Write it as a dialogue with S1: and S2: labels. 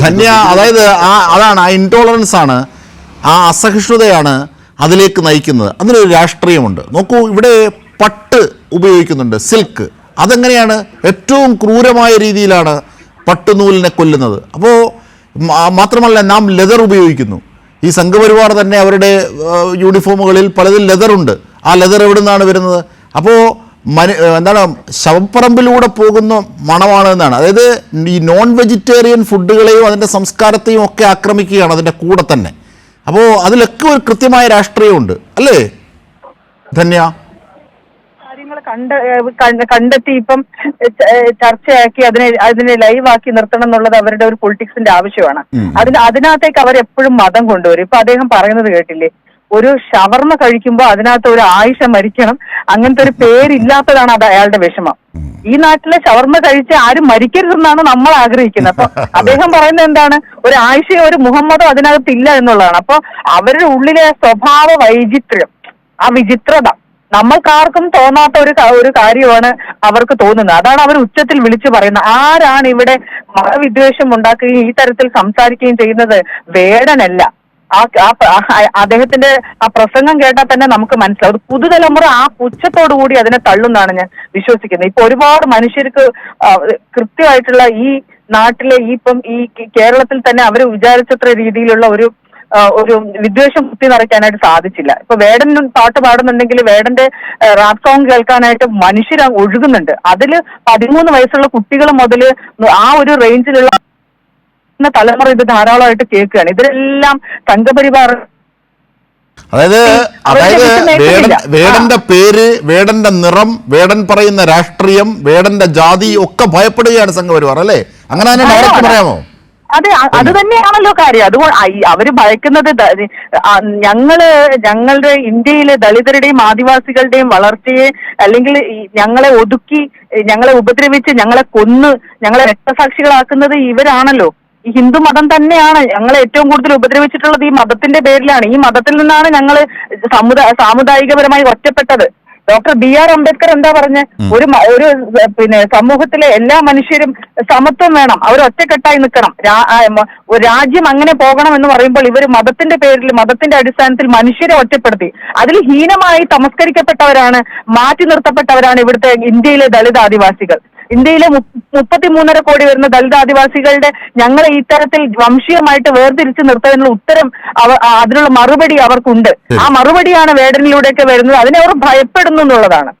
S1: ധന്യ അതായത് ആ അതാണ് ആ ഇൻടോളറൻസ് ആണ് ആ അസഹിഷ്ണുതയാണ് അതിലേക്ക് നയിക്കുന്നത്. അതിനൊരു രാഷ്ട്രീയമുണ്ട്. നോക്കൂ ഇവിടെ പട്ട് ഉപയോഗിക്കുന്നുണ്ട് സിൽക്ക് അതെങ്ങനെയാണ്? ഏറ്റവും ക്രൂരമായ രീതിയിലാണ് പട്ടുനൂലിനെ കൊല്ലുന്നത്. അപ്പോൾ മാത്രമല്ല നാം ലെതർ ഉപയോഗിക്കുന്നു. ഈ സംഘപരിവാർ തന്നെ അവരുടെ യൂണിഫോമുകളിൽ പലതിൽ ലെതറുണ്ട് ആ ലെതർ എവിടെ നിന്നാണ് വരുന്നത്? അപ്പോൾ മനു എന്താണ് ശവപ്പറമ്പിലൂടെ പോകുന്ന മണമാണ് എന്നാണ് അതായത് ഈ നോൺ വെജിറ്റേറിയൻ ഫുഡുകളെയും അതിന്റെ സംസ്കാരത്തെയും ഒക്കെ ആക്രമിക്കുകയാണ് അതിന്റെ കൂടെ തന്നെ. അപ്പോൾ അതിലൊക്കെ ഒരു കൃത്യമായ രാഷ്ട്രീയമുണ്ട്. അല്ലേ? ധന്യ?
S2: കണ്ട് കണ്ടെത്തി ഇപ്പം ചർച്ചയാക്കി അതിനെ അതിനെ ലൈവാക്കി നിർത്തണം എന്നുള്ളത് അവരുടെ ഒരു പൊളിറ്റിക്സിന്റെ ആവശ്യമാണ്. അതിന് അതിനകത്തേക്ക് അവർ എപ്പോഴും മതം കൊണ്ടുവരും. ഇപ്പൊ അദ്ദേഹം പറയുന്നത് കേട്ടില്ലേ? ഒരു ഷവർമ കഴിക്കുമ്പോൾ അതിനകത്ത് ഒരു ആയിഷ മരിക്കണം അങ്ങനത്തെ ഒരു പേരില്ലാത്തതാണ് അത് അയാളുടെ വിഷമം. ഈ നാട്ടിലെ ഷവർമ കഴിച്ച് ആരും മരിക്കരുതെന്നാണ് നമ്മൾ ആഗ്രഹിക്കുന്നത്. അപ്പൊ അദ്ദേഹം പറയുന്നത് എന്താണ്? ഒരു ആയിഷയോ ഒരു മുഹമ്മദോ അതിനകത്ത് ഇല്ല എന്നുള്ളതാണ്. അപ്പൊ അവരുടെ ഉള്ളിലെ സ്വഭാവ വൈചിത്ര്യം ആ വിചിത്രത നമ്മൾക്കാർക്കും തോന്നാത്ത ഒരു ഒരു കാര്യമാണ് അവർക്ക് തോന്നുന്നത്. അതാണ് അവർ ഉച്ചത്തിൽ വിളിച്ചു പറയുന്നത്. ആരാണ് ഇവിടെ മതവിദ്വേഷം ഉണ്ടാക്കുകയും ഈ തരത്തിൽ സംസാരിക്കുകയും ചെയ്യുന്നത്? വേടനല്ല. ആ അദ്ദേഹത്തിന്റെ ആ പ്രസംഗം കേട്ടാൽ തന്നെ നമുക്ക് മനസ്സിലാവും. ഒരു പുതുതലമുറ ആ പുച്ഛത്തോടു കൂടി അതിനെ തള്ളുന്നാണ് ഞാൻ വിശ്വസിക്കുന്നത്. ഇപ്പൊ ഒരുപാട് മനുഷ്യർക്ക് കൃത്യമായിട്ടുള്ള ഈ നാട്ടിലെ ഈ ഇപ്പം ഈ കേരളത്തിൽ തന്നെ അവർ വിചാരിച്ചത്ര രീതിയിലുള്ള ഒരു ഒരു വിദ്വേഷം കുത്തി നിറയ്ക്കാനായിട്ട് സാധിച്ചില്ല. ഇപ്പൊ വേടൻ പാട്ട് പാടുന്നുണ്ടെങ്കിൽ വേടന്റെ റാപ്പ് സോങ് കേൾക്കാനായിട്ട് മനുഷ്യർ ഒഴുകുന്നുണ്ട്. അതിൽ പതിമൂന്ന് വയസ്സുള്ള കുട്ടികൾ മുതൽ ആ ഒരു റേഞ്ചിലുള്ള തലമുറ ഇത് ധാരാളമായിട്ട് കേൾക്കുകയാണ്. ഇതിലെല്ലാം സംഘപരിവാർ
S1: അതായത് അതായത് വേടൻ വേടന്റെ പേര് വേടന്റെ നിറം വേടൻ പറയുന്ന രാഷ്ട്രീയം വേടന്റെ ജാതി ഒക്കെ ഭയപ്പെടുകയാണ് സംഘപരിവാർ അല്ലേ? അങ്ങനെ തന്നെ ഡയറക്റ്റ് പറയാമോ?
S2: അതെ അത് തന്നെയാണല്ലോ കാര്യം. അതുകൊണ്ട് അവർ ഭയക്കുന്നത് ഞങ്ങൾ ഞങ്ങളുടെ ഇന്ത്യയിലെ ദളിതരുടെയും ആദിവാസികളുടെയും വളർച്ചയെ അല്ലെങ്കിൽ ഞങ്ങളെ ഒതുക്കി ഞങ്ങളെ ഉപദ്രവിച്ച് ഞങ്ങളെ കൊന്ന് ഞങ്ങളെ രക്തസാക്ഷികളാക്കുന്നത് ഇവരാണല്ലോ. ഈ ഹിന്ദു മതം തന്നെയാണ് ഞങ്ങളെ ഏറ്റവും കൂടുതൽ ഉപദ്രവിച്ചിട്ടുള്ളത് ഈ മതത്തിന്റെ പേരിലാണ്. ഈ മതത്തിൽ നിന്നാണ് ഞങ്ങൾ സമുദായ സാമുദായികപരമായി ഒറ്റപ്പെട്ടത്. ഡോക്ടർ ബി ആർ അംബേദ്കർ എന്താ പറഞ്ഞ? ഒരു ഒരു പിന്നെ സമൂഹത്തിലെ എല്ലാ മനുഷ്യരും സമത്വം വേണം. അവർ ഒറ്റക്കെട്ടായി നിൽക്കണം ഒരു രാജ്യം അങ്ങനെ പോകണം എന്ന് പറയുമ്പോൾ ഇവർ മതത്തിന്റെ പേരിൽ മതത്തിന്റെ അടിസ്ഥാനത്തിൽ മനുഷ്യരെ ഒറ്റപ്പെടുത്തി. അതിൽ ഹീനമായി തമസ്കരിക്കപ്പെട്ടവരാണ് മാറ്റി നിർത്തപ്പെട്ടവരാണ് ഇവിടുത്തെ ഇന്ത്യയിലെ ദളിത് ആദിവാസികൾ ഇന്ത്യയിലെ മുപ്പത്തി മൂന്നര കോടി വരുന്ന ദളിത് ആദിവാസികളുടെ ഞങ്ങളെ ഇത്തരത്തിൽ വംശീയമായിട്ട് വേർതിരിച്ച് നിർത്തുന്നതിനുള്ള ഉത്തരം അതിനുള്ള മറുപടി അവർക്കുണ്ട്. ആ മറുപടിയാണ് വേടനിലൂടെയൊക്കെ വരുന്നത്. അതിനെ അവർ ഭയപ്പെടുന്നു എന്നുള്ളതാണ്.